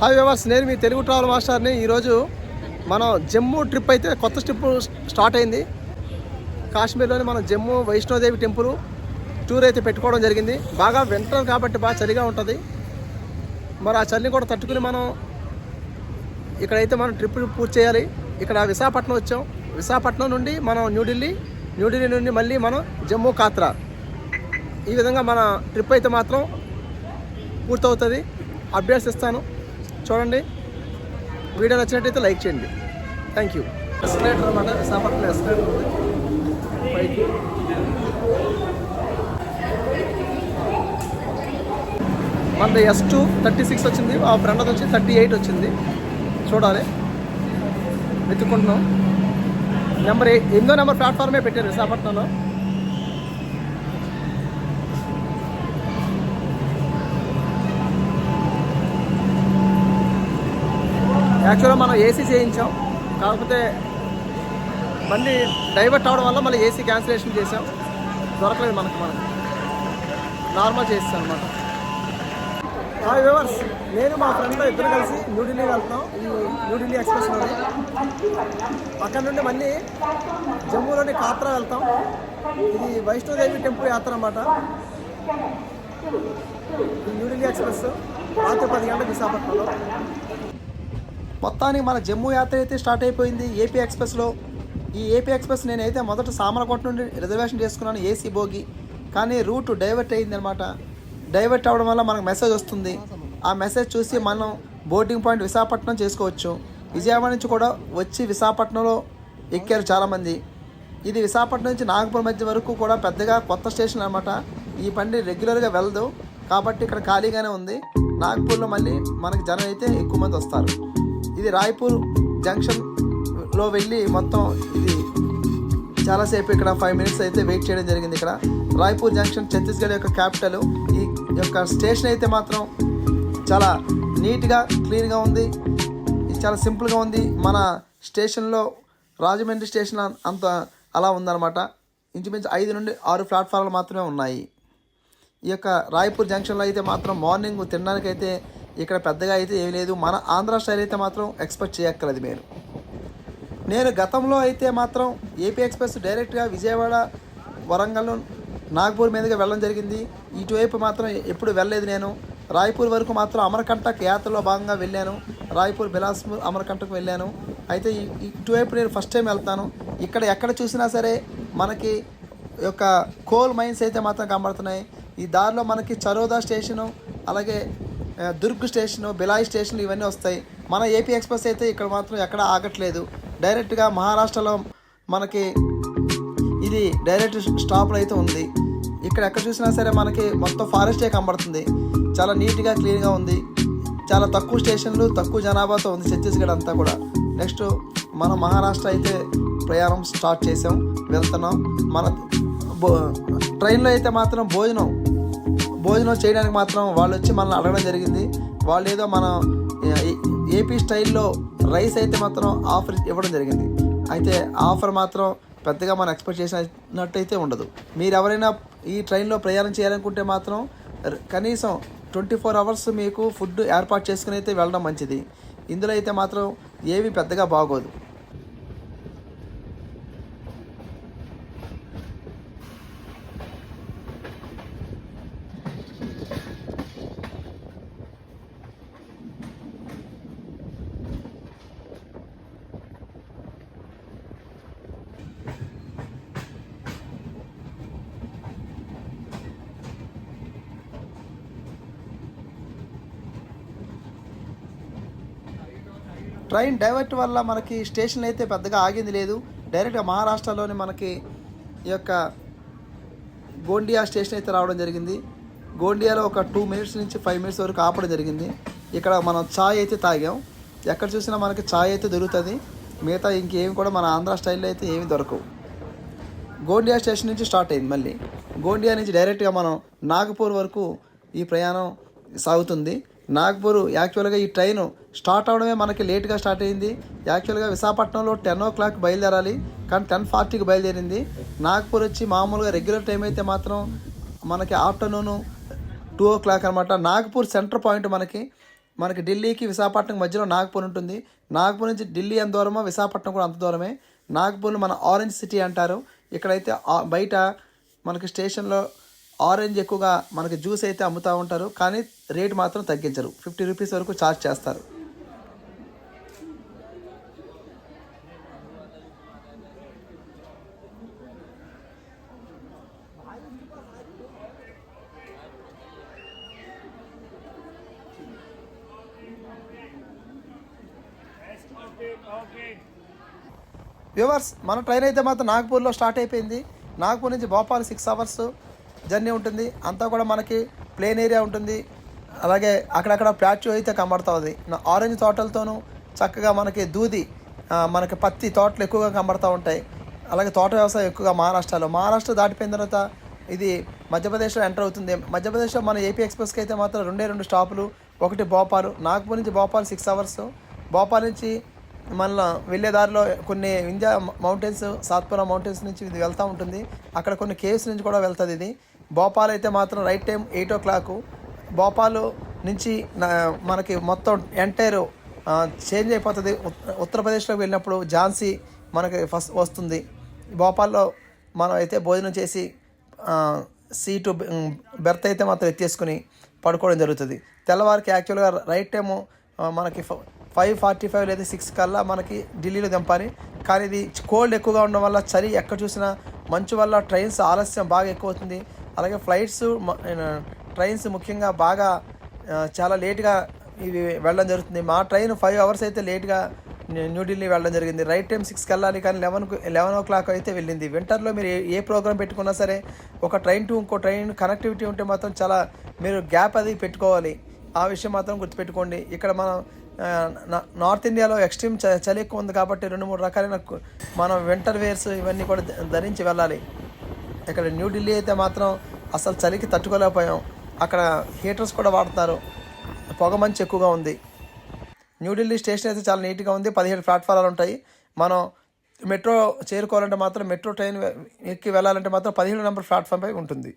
Hi వ్యవర్స్ నేను మీ Telugu travel మాస్టర్ని ఈరోజు మనం జమ్మూ ట్రిప్ అయితే కొత్త ట్రిప్ స్టార్ట్ అయింది. కాశ్మీర్లోని మనం జమ్మూ వైష్ణోదేవి టెంపుల్ టూర్ అయితే పెట్టుకోవడం జరిగింది. బాగా వింటర్ కాబట్టి బాగా చలిగా ఉంటుంది. మరి ఆ చలిని కూడా తట్టుకుని మనం ఇక్కడైతే మనం ట్రిప్ పూర్తి చేయాలి. ఇక్కడ విశాఖపట్నం వచ్చాం. విశాఖపట్నం నుండి మనం న్యూఢిల్లీ న్యూఢిల్లీ నుండి మళ్ళీ మనం జమ్మూ కాత్రా. ఈ విధంగా మన ట్రిప్ అయితే మాత్రం పూర్తవుతుంది. అప్డేట్స్ ఇస్తాను. చూడండి. వీడియో నచ్చినట్టయితే లైక్ చేయండి. థ్యాంక్ యూ ఎస్కలేటర్ అనమాట విశాఖపట్నం ఎస్కలేటర్ ఉంది. పైకి. మనది ఎస్ టూ థర్టీ సిక్స్ వచ్చింది. ఆ ఫ్రెండ్ వచ్చి థర్టీ ఎయిట్ వచ్చింది. చూడాలి. వెతుక్కుంటున్నాం. నెంబర్ ఎనిమిదో నెంబర్ ప్లాట్ఫామే పెట్టారు? విశాఖపట్నంలో యాక్చువల్గా మనం ఏసీ చేయించాం. కాకపోతే మళ్ళీ డైవర్ట్ అవడం వల్ల మళ్ళీ ఏసీ క్యాన్సిలేషన్ చేసాం దొరకలేదు మనకు మనం. నార్మల్ చేస్తాం అనమాట హాయ్ వ్యూవర్స్ నేను మా ఫ్రెండ్ ఇద్దరు కలిసి న్యూఢిల్లీ వెళ్తాం ఈ న్యూఢిల్లీ ఎక్స్ప్రెస్లోని అక్కడ నుండి మళ్ళీ జమ్మూలోని కాత్రా వెళ్తాం. ఇది వైష్ణోదేవి టెంపుల్ యాత్ర అన్నమాట. ఈ న్యూఢిల్లీ ఎక్స్ప్రెస్ రాత్రి పది గంటల విశాఖపట్నంలో. మొత్తానికి మన జమ్మూ యాత్ర అయితే స్టార్ట్ అయిపోయింది. ఏపీ ఎక్స్ప్రెస్లో ఈ ఏపీ ఎక్స్ప్రెస్ నేనైతే మొదట సామరకోట నుండి రిజర్వేషన్ చేసుకున్నాను ఏసీ బోగి. కానీ రూట్ డైవర్ట్ అయిందనమాట డైవర్ట్ అవ్వడం వల్ల మనకు మెసేజ్ వస్తుంది. ఆ మెసేజ్ చూసి మనం బోర్డింగ్ పాయింట్ విశాఖపట్నం చేసుకోవచ్చు. విజయవాడ నుంచి కూడా వచ్చి విశాఖపట్నంలో ఎక్కారు చాలామంది. ఇది విశాఖపట్నం నుంచి నాగపూర్ మధ్య వరకు కూడా పెద్దగా కొత్త స్టేషన్ అనమాట ఈ బండి రెగ్యులర్గా వెళ్ళదు కాబట్టి ఇక్కడ ఖాళీగానే ఉంది. నాగపూర్లో మళ్ళీ మనకి జనం అయితే ఎక్కువ మంది వస్తారు. ఇది రాయ్పూర్ జంక్షన్లో వెళ్ళి మొత్తం ఇది చాలాసేపు ఇక్కడ ఫైవ్ మినిట్స్ అయితే వెయిట్ చేయడం జరిగింది ఇక్కడ. రాయ్పూర్ జంక్షన్ ఛత్తీస్గఢ్ యొక్క క్యాపిటల్ ఈ యొక్క స్టేషన్ అయితే మాత్రం చాలా నీట్గా క్లీన్గా ఉంది. ఇది చాలా సింపుల్గా ఉంది. మన స్టేషన్లో రాజమండ్రి స్టేషన్ అంత అలా ఉందన్నమాట. ఇంచుమించు ఐదు నుండి ఆరు ప్లాట్ఫారాలు మాత్రమే ఉన్నాయి. ఈ యొక్క రాయ్పూర్ జంక్షన్లో అయితే మాత్రం మార్నింగ్ తినడానికి అయితే ఇక్కడ పెద్దగా అయితే ఏమీ లేదు. మన ఆంధ్ర స్టైల్ అయితే మాత్రం ఎక్స్పెక్ట్ చేయక్కర్లేదు మీరు. నేను గతంలో అయితే మాత్రం ఏపీ ఎక్స్ప్రెస్ డైరెక్ట్గా విజయవాడ వరంగల్ నాగ్పూర్ మీదుగా వెళ్ళడం జరిగింది. ఇటువైపు మాత్రం ఎప్పుడు వెళ్ళలేదు నేను. రాయ్పూర్ వరకు మాత్రం అమరకంటక్ యాత్రలో భాగంగా వెళ్ళాను. రాయ్పూర్ బిలాస్పూర్ అమరకంటకు వెళ్ళాను. అయితే ఇటువైపు నేను ఫస్ట్ టైం వెళ్తాను. ఇక్కడ ఎక్కడ చూసినా సరే మనకి యొక్క కోల్ మైన్స్ అయితే మాత్రం కనబడుతున్నాయి. ఈ దారిలో మనకి చరోదా స్టేషను అలాగే దుర్గ్ స్టేషను బిలాయి స్టేషన్ ఇవన్నీ వస్తాయి. మన ఏపీ ఎక్స్ప్రెస్ అయితే ఇక్కడ మాత్రం ఎక్కడ ఆగట్లేదు. డైరెక్ట్గా మహారాష్ట్రలో మనకి ఇది డైరెక్ట్ స్టాప్లో అయితే ఉంది. ఇక్కడ ఎక్కడ చూసినా సరే మనకి మొత్తం ఫారెస్టే కనబడుతుంది. చాలా నీట్గా క్లీన్గా ఉంది. చాలా తక్కువ స్టేషన్లు తక్కువ జనాభాతో ఉంది ఛత్తీస్గఢ్ అంతా కూడా. నెక్స్ట్ మన మహారాష్ట్ర అయితే ప్రయాణం స్టార్ట్ చేసాం వెళ్తున్నాం. మన బో ట్రైన్లో అయితే మాత్రం భోజనం భోజనం చేయడానికి మాత్రం వాళ్ళు వచ్చి మనల్ని అడగడం జరిగింది. వాళ్ళు ఏదో మన ఏపీ స్టైల్లో రైస్ అయితే మాత్రం ఆఫర్ ఇవ్వడం జరిగింది. అయితే ఆఫర్ మాత్రం పెద్దగా మనం ఎక్స్పెక్ట్ చేసినట్టయితే ఉండదు. మీరు ఎవరైనా ఈ ట్రైన్లో ప్రయాణం చేయాలనుకుంటే మాత్రం కనీసం ట్వంటీ ఫోర్ అవర్స్ మీకు ఫుడ్ ఏర్పాటు చేసుకుని అయితే వెళ్ళడం మంచిది. ఇందులో అయితే మాత్రం ఏవి పెద్దగా బాగోదు. ట్రైన్ డైవర్ట్ వల్ల మనకి స్టేషన్ అయితే పెద్దగా ఆగింది లేదు. డైరెక్ట్గా మహారాష్ట్రలోని మనకి ఈ యొక్క గోండియా స్టేషన్ అయితే రావడం జరిగింది. గోండియాలో ఒక టూ మినిట్స్ నుంచి ఫైవ్ మినిట్స్ వరకు ఆపడం జరిగింది. ఇక్కడ మనం ఛాయ్ అయితే తాగాం. ఎక్కడ చూసినా మనకి ఛాయ్ అయితే దొరుకుతుంది. మిగతా ఇంకేమి కూడా మన ఆంధ్ర స్టైల్లో అయితే ఏమి దొరకవు. గోండియా స్టేషన్ నుంచి స్టార్ట్ అయింది మళ్ళీ. గోండియా నుంచి డైరెక్ట్గా మనం నాగపూర్ వరకు ఈ ప్రయాణం సాగుతుంది. నాగపూర్ యాక్చువల్గా ఈ ట్రైన్ స్టార్ట్ అవడమే మనకి లేట్గా స్టార్ట్ అయింది. యాక్చువల్గా విశాఖపట్నంలో టెన్ ఓ క్లాక్ బయలుదేరాలి. కానీ టెన్ ఫార్టీకి బయలుదేరింది. నాగపూర్ వచ్చి మామూలుగా రెగ్యులర్ టైం అయితే మాత్రం మనకి ఆఫ్టర్నూను టూ ఓ క్లాక్ అనమాట నాగపూర్ సెంటర్ పాయింట్ మనకి. మనకి ఢిల్లీకి విశాఖపట్నం మధ్యలో నాగ్పూర్ ఉంటుంది. నాగ్పూర్ నుంచి ఢిల్లీ ఎంత దూరమో? విశాఖపట్నం కూడా అంత దూరమే. నాగ్పూర్ మన ఆరెంజ్ సిటీ అంటారు. ఇక్కడైతే బయట మనకి స్టేషన్లో ఆరెంజ్ ఎక్కువగా మనకి జ్యూస్ అయితే అమ్ముతూ ఉంటారు కానీ రేట్ మాత్రం తగ్గించరు. ఫిఫ్టీ రూపీస్ వరకు ఛార్జ్ చేస్తారు. వ్యూవర్స్ మన ట్రైన్ అయితే మాత్రం నాగ్పూర్లో స్టార్ట్ అయిపోయింది. నాగ్పూర్ నుంచి భోపాల్ సిక్స్ అవర్స్ జర్నీ ఉంటుంది. అంతా కూడా మనకి ప్లేన్ ఏరియా ఉంటుంది. అలాగే అక్కడక్కడ ప్లాట్యూ అయితే కనబడుతుంది. ఆరెంజ్ తోటలతోనూ చక్కగా మనకి దూది మనకి పత్తి తోటలు ఎక్కువగా కనబడుతూ ఉంటాయి. అలాగే తోట వ్యవసాయం ఎక్కువగా మహారాష్ట్రలో. మహారాష్ట్ర దాటిపోయిన తర్వాత ఇది మధ్యప్రదేశ్లో ఎంటర్ అవుతుంది. మధ్యప్రదేశ్లో మన ఏపీ ఎక్స్ప్రెస్కి అయితే మాత్రం రెండే రెండు స్టాపులు. ఒకటి భోపాల్. నాగ్పూర్ నుంచి భోపాల్ సిక్స్ అవర్స్. భోపాల్ నుంచి మన వెళ్ళే దారిలో కొన్ని వింధ్యా మౌంటైన్స్ సాత్పురా మౌంటైన్స్ నుంచి ఇది వెళ్తూ ఉంటుంది. అక్కడ కొన్ని కేవ్స్ నుంచి కూడా వెళ్తుంది ఇది. భోపాల్ అయితే మాత్రం right time eight o'clock Bhopal నుంచి మనకి మొత్తం ఎంటైర్ చేంజ్ అయిపోతుంది. ఉత్తరప్రదేశ్లోకి వెళ్ళినప్పుడు ఝాన్సీ మనకి ఫస్ట్ వస్తుంది. భోపాల్లో మనం అయితే భోజనం చేసి సీటు బెర్త్ అయితే మాత్రం ఎత్తేసుకుని పడుకోవడం జరుగుతుంది. తెల్లవారికి యాక్చువల్గా రైట్ టైము మనకి ఫైవ్ ఫార్టీ ఫైవ్ లేదా సిక్స్ కల్లా మనకి ఢిల్లీలో దింపాలి. కానీ ఇది కోల్డ్ ఎక్కువగా ఉండడం వల్ల చలి ఎక్కడ చూసినా మంచు వల్ల ట్రైన్స్ ఆలస్యం బాగా ఎక్కువ అవుతుంది. అలాగే ఫ్లైట్స్ ట్రైన్స్ ముఖ్యంగా బాగా చాలా లేట్గా ఇవి వెళ్ళడం జరుగుతుంది. మా ట్రైన్ ఫైవ్ అవర్స్ అయితే లేట్గా న్యూఢిల్లీ వెళ్ళడం జరిగింది. రైట్ టైం సిక్స్కి వెళ్ళాలి కానీ లెవెన్కు లెవెన్ ఓ క్లాక్ అయితే వెళ్ళింది. వింటర్లో మీరు ఏ ప్రోగ్రామ్ పెట్టుకున్నా సరే ఒక ట్రైన్ టు ఇంకో ట్రైన్ కనెక్టివిటీ ఉంటే మాత్రం చాలా మీరు గ్యాప్ అది పెట్టుకోవాలి. ఆ విషయం మాత్రం గుర్తుపెట్టుకోండి. ఇక్కడ మనం నా- నార్త్ ఇండియాలో ఎక్స్ట్రీమ్ చ- చలి ఎక్కువ ఉంది కాబట్టి రెండు మూడు రకాలైన మనం వింటర్ వేర్స్ ఇవన్నీ కూడా ధరించి వెళ్ళాలి. ఇక్కడ న్యూఢిల్లీ అయితే మాత్రం అసలు చలికి తట్టుకోలేకపోయాం. అక్కడ హీటర్స్ కూడా వాడతారు పొగ మంచు ఎక్కువగా ఉంది. న్యూఢిల్లీ స్టేషన్ అయితే చాలా నీట్గా ఉంది. పదిహేడు ప్లాట్ఫారాలు ఉంటాయి. మనం మెట్రో చేరుకోవాలంటే మాత్రం మెట్రో ట్రైన్ ఎక్కి వెళ్ళాలంటే మాత్రం పదిహేడు నెంబర్ ప్లాట్ఫామ్ పై ఉంటుంది.